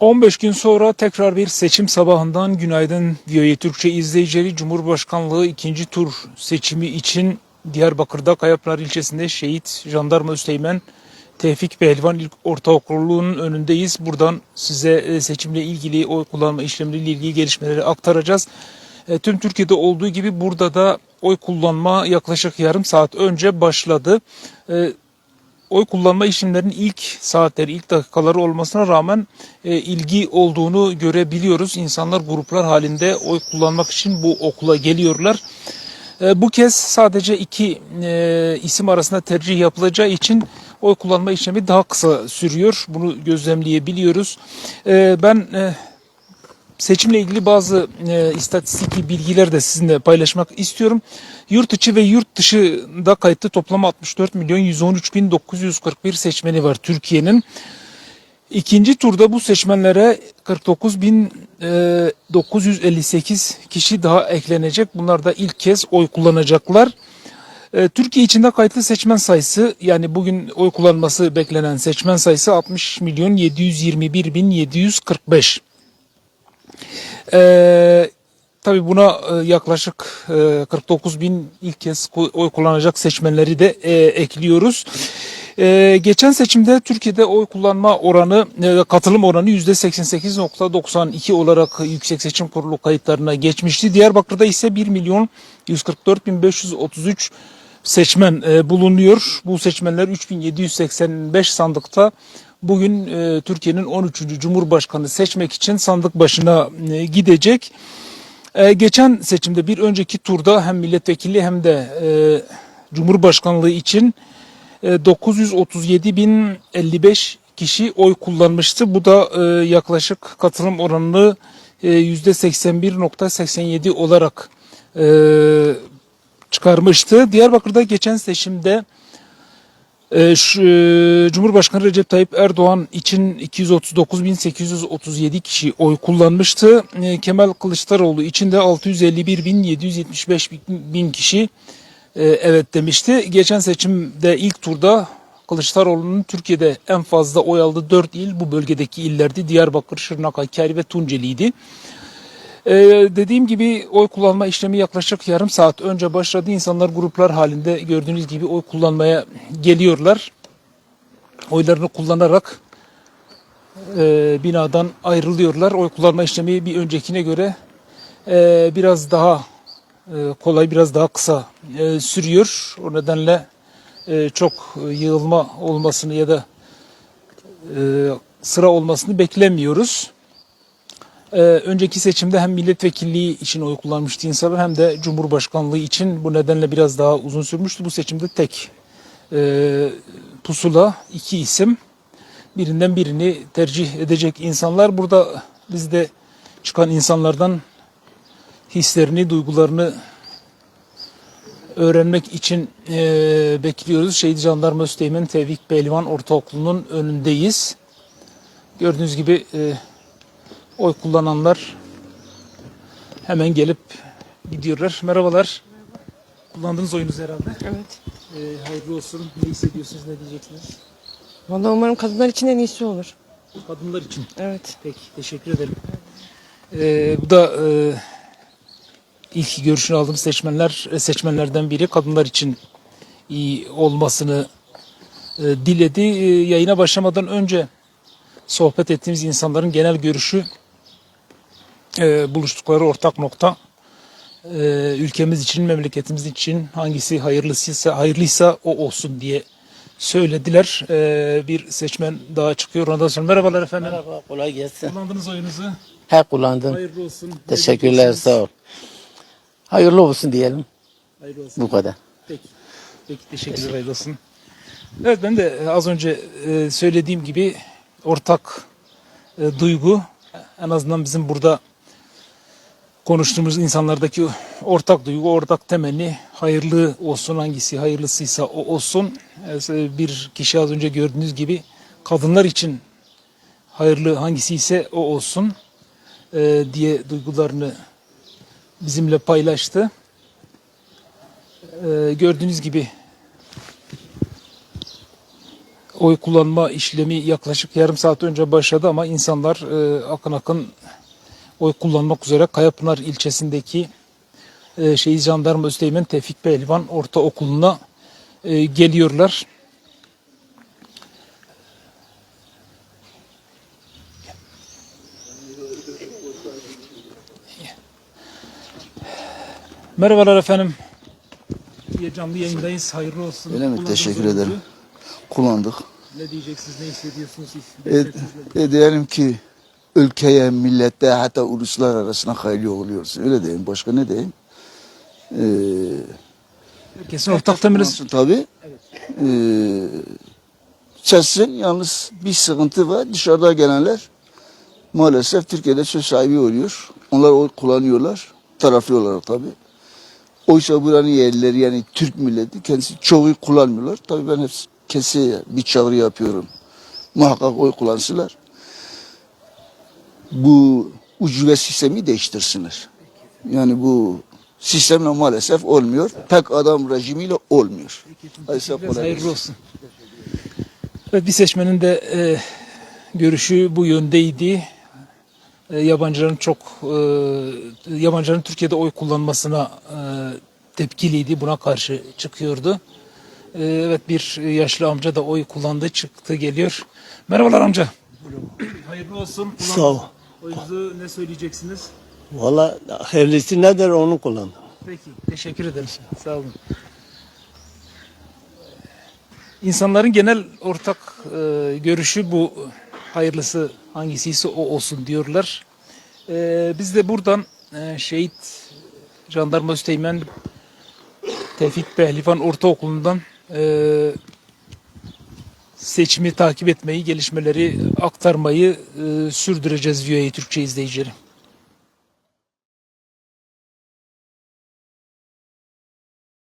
15 gün sonra tekrar bir seçim sabahından günaydın VOA Türkçe izleyicileri Cumhurbaşkanlığı ikinci tur seçimi için Diyarbakır'da Kayapınar ilçesinde şehit jandarma üsteğmen Tevfik Pehlivan İlk Ortaokulu'nun önündeyiz. Buradan size e, seçimle ilgili oy kullanma işlemleriyle ilgili gelişmeleri aktaracağız. E, Tüm Türkiye'de olduğu gibi burada da oy kullanma yaklaşık yarım saat önce başladı. Oy kullanma işlemlerinin ilk saatleri, ilk dakikaları olmasına rağmen e, ilgi olduğunu görebiliyoruz. İnsanlar gruplar halinde oy kullanmak için bu okula geliyorlar. E, bu kez sadece iki e, isim arasında tercih yapılacağı için oy kullanma işlemi daha kısa sürüyor. Bunu gözlemleyebiliyoruz. E, ben e, seçimle ilgili bazı e, istatistik bilgiler de sizinle paylaşmak istiyorum. Yurt içi ve yurt dışında kayıtlı toplam 64 milyon 113 bin 941 seçmeni var Türkiye'nin. İkinci turda bu seçmenlere 49 bin e, 958 kişi daha eklenecek. Bunlar da ilk kez oy kullanacaklar. E, Türkiye içinde kayıtlı seçmen sayısı yani bugün oy kullanması beklenen seçmen sayısı 60 milyon 721 bin 745. Ee, tabii buna e, yaklaşık e, 49 bin ilk kez oy kullanacak seçmenleri de e, ekliyoruz. E, geçen seçimde Türkiye'de oy kullanma oranı, e, katılım oranı %88.92 olarak Yüksek Seçim Kurulu kayıtlarına geçmişti. Diyarbakır'da ise 1 milyon 144 bin 533 seçmen e, bulunuyor. Bu seçmenler 3785 sandıkta bugün e, Türkiye'nin 13. Cumhurbaşkanı seçmek için sandık başına e, gidecek. E, geçen seçimde bir önceki turda hem milletvekili hem de e, Cumhurbaşkanlığı için e, 937.055 kişi oy kullanmıştı. Bu da e, yaklaşık katılım oranını e, %81.87 olarak e, çıkarmıştı. Diyarbakır'da geçen seçimde e, şu, e, Cumhurbaşkanı Recep Tayyip Erdoğan için 239.837 kişi oy kullanmıştı. E, Kemal Kılıçdaroğlu için de 651.775 bin kişi e, evet demişti. Geçen seçimde ilk turda Kılıçdaroğlu'nun Türkiye'de en fazla oy aldığı 4 il bu bölgedeki illerdi. Diyarbakır, Şırnak, Hakkari ve Tunceli'ydi. Ee, dediğim gibi oy kullanma işlemi yaklaşık yarım saat önce başladı. İnsanlar gruplar halinde gördüğünüz gibi oy kullanmaya geliyorlar. Oylarını kullanarak e, binadan ayrılıyorlar. Oy kullanma işlemi bir öncekine göre e, biraz daha e, kolay, biraz daha kısa e, sürüyor. O nedenle e, çok yığılma olmasını ya da e, sıra olmasını beklemiyoruz. Ee, önceki seçimde hem milletvekilliği için oy kullanmıştı insanlar hem de cumhurbaşkanlığı için bu nedenle biraz daha uzun sürmüştü. Bu seçimde tek e, pusula iki isim birinden birini tercih edecek insanlar. Burada biz de çıkan insanlardan hislerini, duygularını öğrenmek için e, bekliyoruz. Şehit Jandarma Üsteğmen Tevfik Pehlivan Ortaokulu'nun önündeyiz. Gördüğünüz gibi e, oy kullananlar hemen gelip gidiyorlar. Merhabalar. Kullandığınız oyunuz herhalde. Evet. Ee, hayırlı olsun. Ne hissediyorsunuz, ne diyeceksiniz? Vallahi umarım kadınlar için en iyisi olur. Kadınlar için. Evet. Peki, teşekkür ederim. Ee, bu da e, ilk görüşünü aldığım seçmenler e, seçmenlerden biri kadınlar için iyi olmasını e, diledi. E, yayına başlamadan önce sohbet ettiğimiz insanların genel görüşü e, buluştukları ortak nokta e, ülkemiz için, memleketimiz için hangisi hayırlısıysa hayırlıysa o olsun diye söylediler. E, bir seçmen daha çıkıyor. Ondan sonra merhabalar efendim. Merhaba, kolay gelsin. Kullandınız oyunuzu. He kullandım. Hayırlı olsun. Teşekkürler, diyeceksiniz? sağ ol. Hayırlı olsun diyelim. Hayırlı olsun. Bu kadar. Peki. Peki teşekkürler hayırlı olsun. Evet ben de az önce e, söylediğim gibi ortak e, duygu en azından bizim burada konuştuğumuz insanlardaki ortak duygu, ortak temenni hayırlı olsun hangisi hayırlısıysa o olsun. E, Bir kişi az önce gördüğünüz gibi kadınlar için hayırlı hangisi ise o olsun e, diye duygularını bizimle paylaştı. E, gördüğünüz gibi oy kullanma işlemi yaklaşık yarım saat önce başladı ama insanlar akın akın oy kullanmak üzere Kayapınar ilçesindeki e, Şehit Jandarma Üsteğmen Tevfik Pehlivan Ortaokulu'na e, geliyorlar. Merhabalar efendim. Bir canlı yayındayız. Hayırlı olsun. Öyle mi? Kullandığınız Teşekkür ederim. Kullandık. Ne diyeceksiniz, ne hissediyorsunuz? E, e, diyelim ki ülkeye, millete hatta uluslar arasına hayırlı oluyoruz. Öyle diyeyim. Başka ne diyeyim? Ee, Herkesin ortak temeli Nasıl tabii. Ee, çözsün. Yalnız bir sıkıntı var. Dışarıda gelenler maalesef Türkiye'de söz sahibi oluyor. Onlar oy kullanıyorlar. Taraflı olarak tabii. Oysa buranın yerlileri yani Türk milleti kendisi çoğu kullanmıyorlar. Tabii ben hep keseye bir çağrı yapıyorum. Muhakkak oy kullansınlar. Bu ucube sistemi değiştirsinler. Yani bu sistemle maalesef olmuyor. Tek adam rejimiyle olmuyor. Hayırlı olsun. Evet, bir seçmenin de e, görüşü bu yöndeydi. E, yabancıların çok e, yabancıların Türkiye'de oy kullanmasına e, tepkiliydi. Buna karşı çıkıyordu. E, evet bir yaşlı amca da oy kullandı çıktı geliyor. Merhabalar amca. Hayırlı olsun. Sağ ol. Oyunuzu ne söyleyeceksiniz? Valla hayırlısı nedir onu kullandım. Peki, teşekkür ederim. Sağ olun. İnsanların genel ortak e, görüşü bu. Hayırlısı hangisiyse o olsun diyorlar. E, biz de buradan e, şehit Jandarma Üsteğmen Tevfik Pehlivan Ortaokulu'ndan e, seçimi takip etmeyi, gelişmeleri aktarmayı e, sürdüreceğiz VOA Türkçe izleyicileri.